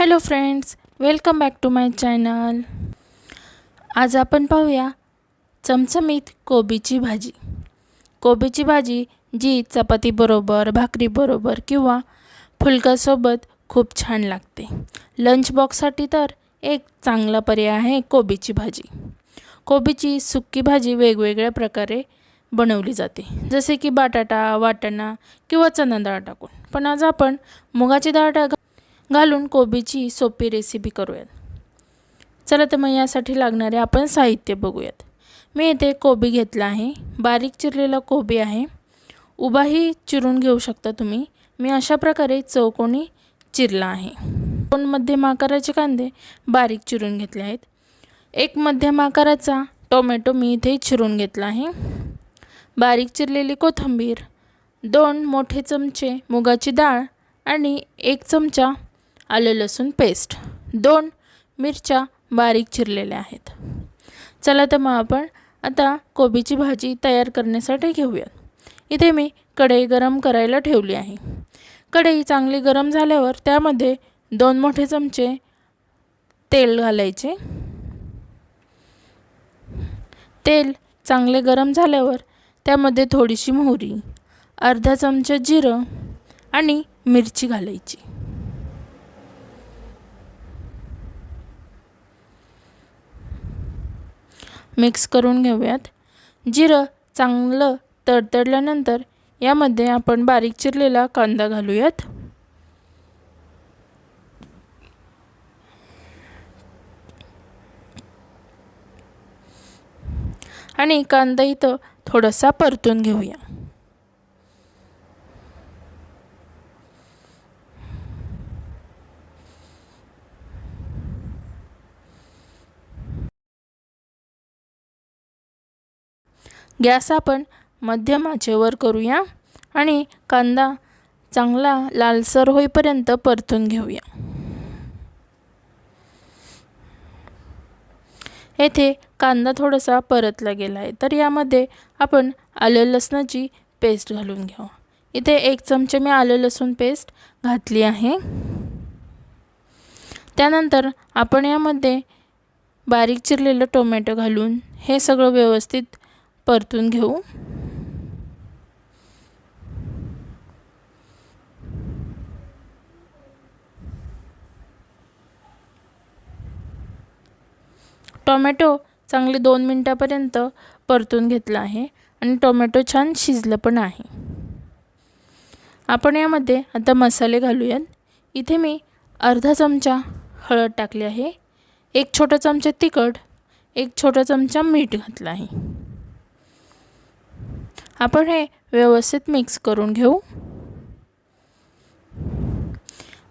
Hello friends welcome back to my channel. आज आपण पाहूया चमचमीत कोबीची भाजी. कोबीची भाजी जी चपातीबरोबर भाकरीबरोबर किंवा फुलकासोबत खूप छान लागते. लंच बॉक्ससाठी तर एक चांगला पर्याय आहे कोबीची भाजी. कोबीची सुक्की भाजी वेगवेगळ्या प्रकारे बनवली जाते. जसे की बटाटा वाटाणा किंवा चणा डाळ टाकून. पण आज आपण मुगाची डाळ टाक. घालून कोबीची सोपी रेसिपी करूयात. चला तर मग यासाठी लागणारे आपण साहित्य बघूयात. मी येथे कोबी घेतला आहे. बारीक चिरलेला कोबी आहे. उभाही चिरून घेऊ शकता तुम्ही. मी अशा प्रकारे चौकोनी चिरला आहे. दोन मध्यम आकाराचे कांदे बारीक चिरून घेतले आहेत. एक मध्यम आकाराचा टोमॅटो मी इथे चिरून घेतला आहे. बारीक चिरलेली कोथिंबीर दोन मोठे चमचे मुगाची डाळ आणि एक चमचा आलं लसूण पेस्ट दोन मिरच्या बारीक चिरलेल्या आहेत. चला तर मग आपण आता कोबीची भाजी तयार करण्यासाठी घेऊयात. इथे मी कढई गरम करायला ठेवली आहे. कढई चांगली गरम झाल्यावर त्यामध्ये दोन मोठे चमचे तेल घालायचे. तेल चांगले गरम झाल्यावर त्यामध्ये थोडीशी मोहरी अर्धा चमचा जिरं आणि मिरची घालायची. मिक्स करून घेऊयात. जिरं चांगलं तडतडल्यानंतर यामध्ये आपण बारीक चिरलेला कांदा घालूयात. आणि कांदा इथं थोडासा परतून घेऊया. गॅस आपण मध्यम आचेवर करूया आणि कांदा चांगला लालसर होईपर्यंत परतून घेऊया. येथे कांदा थोडासा परतला गेला आहे तर यामध्ये आपण आलं लसणाची पेस्ट घालून घ्यावं. इथे एक चमचे मी आलं लसूण पेस्ट घातली आहे. त्यानंतर आपण यामध्ये बारीक चिरलेलं टोमॅटो घालून हे सगळं व्यवस्थित परतून घेऊ. टोमॅटो चांगले दोन मिनटापर्यंत परतून घेतलं आहे आणि टोमॅटो छान शिजलं पण आहे. आपण यामध्ये आता मसाले घालूयात. इथे मी अर्धा चमचा हळद टाकली आहे. एक छोटा चमचा तिखट एक छोटा चमचा मीठ घातलं आहे. आपण हे व्यवस्थित मिक्स करून घेऊ.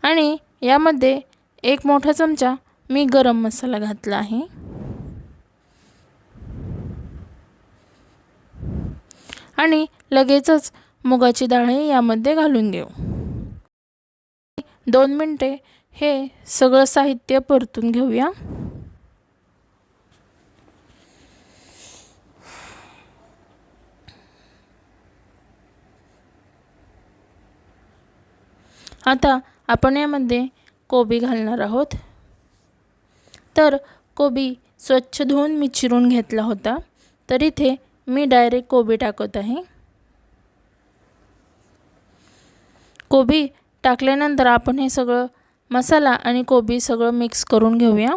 आणि यामध्ये एक मोठा चमचा मी गरम मसाला घातला आहे. आणि लगेचच मुगाची डाळ यामध्ये घालून घेऊ. दोन मिनटे हे सगळं साहित्य परतून घेऊया. आता आपण यामध्ये कोबी घालणार आहोत. तर कोबी स्वच्छ धुवून मी चिरून घेतला होता. तर इथे मी डायरेक्ट कोबी टाकत आहे. कोबी टाकल्यानंतर आपण हे सगळं मसाला आणि कोबी सगळं मिक्स करून घेऊया.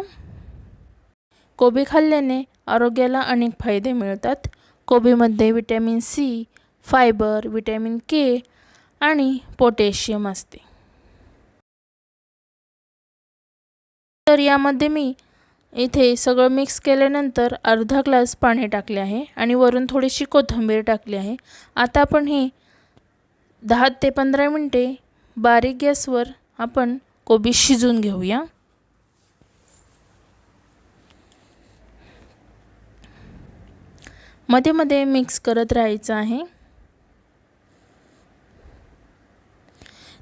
कोबी खाल्ल्याने आरोग्याला अनेक फायदे मिळतात. कोबीमध्ये vitamin C fibre vitamin K आणि पोटॅशियम असते. तर यामध्ये मी इथे सगळं मिक्स केल्यानंतर अर्धा ग्लास पाणी टाकले आहे आणि वरून थोडीशी कोथिंबीर टाकली आहे. आता आपण हे दहा ते पंधरा मिनटे बारीक गॅसवर आपण कोबी शिजून घेऊया. मध्ये मध्ये मिक्स करत राहायचं आहे.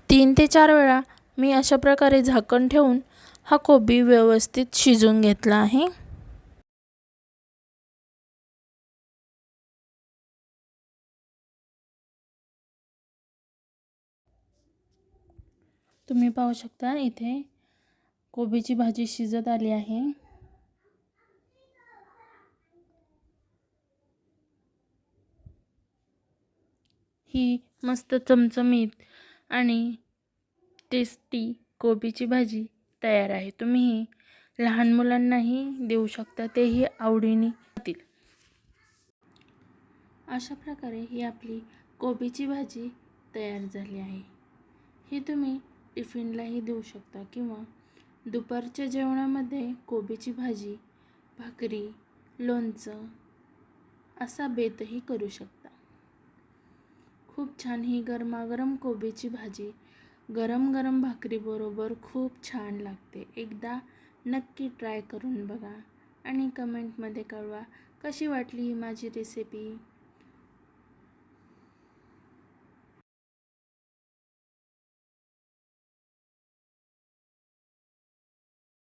तीन ते चार वेळा मी अशा प्रकारे झाकण ठेवून हा कोबी व्यवस्थित शिजून घेतला आहे. तुम्ही पाहू शकता इथे कोबीची भाजी शिजत आली आहे. ही मस्त चमचमीत आणि टेस्टी कोबीची भाजी तयार आहे. तुम्ही ही लहान मुलांनाही देऊ शकता तेही आवडीने खातील अशा प्रकारे ही आपली कोबीची भाजी तयार झाली आहे. ही तुम्ही टिफिनलाही देऊ शकता किंवा दुपारच्या जेवणामध्ये कोबीची भाजी भाकरी लोणचं असा बेतही करू शकता. खूप छान ही गरमागरम कोबीची भाजी गरम गरम भाकरीबरोबर खूप छान लागते. एकदा नक्की ट्राय करून बघा आणि कमेंटमध्ये कळवा कशी वाटली ही माझी रेसिपी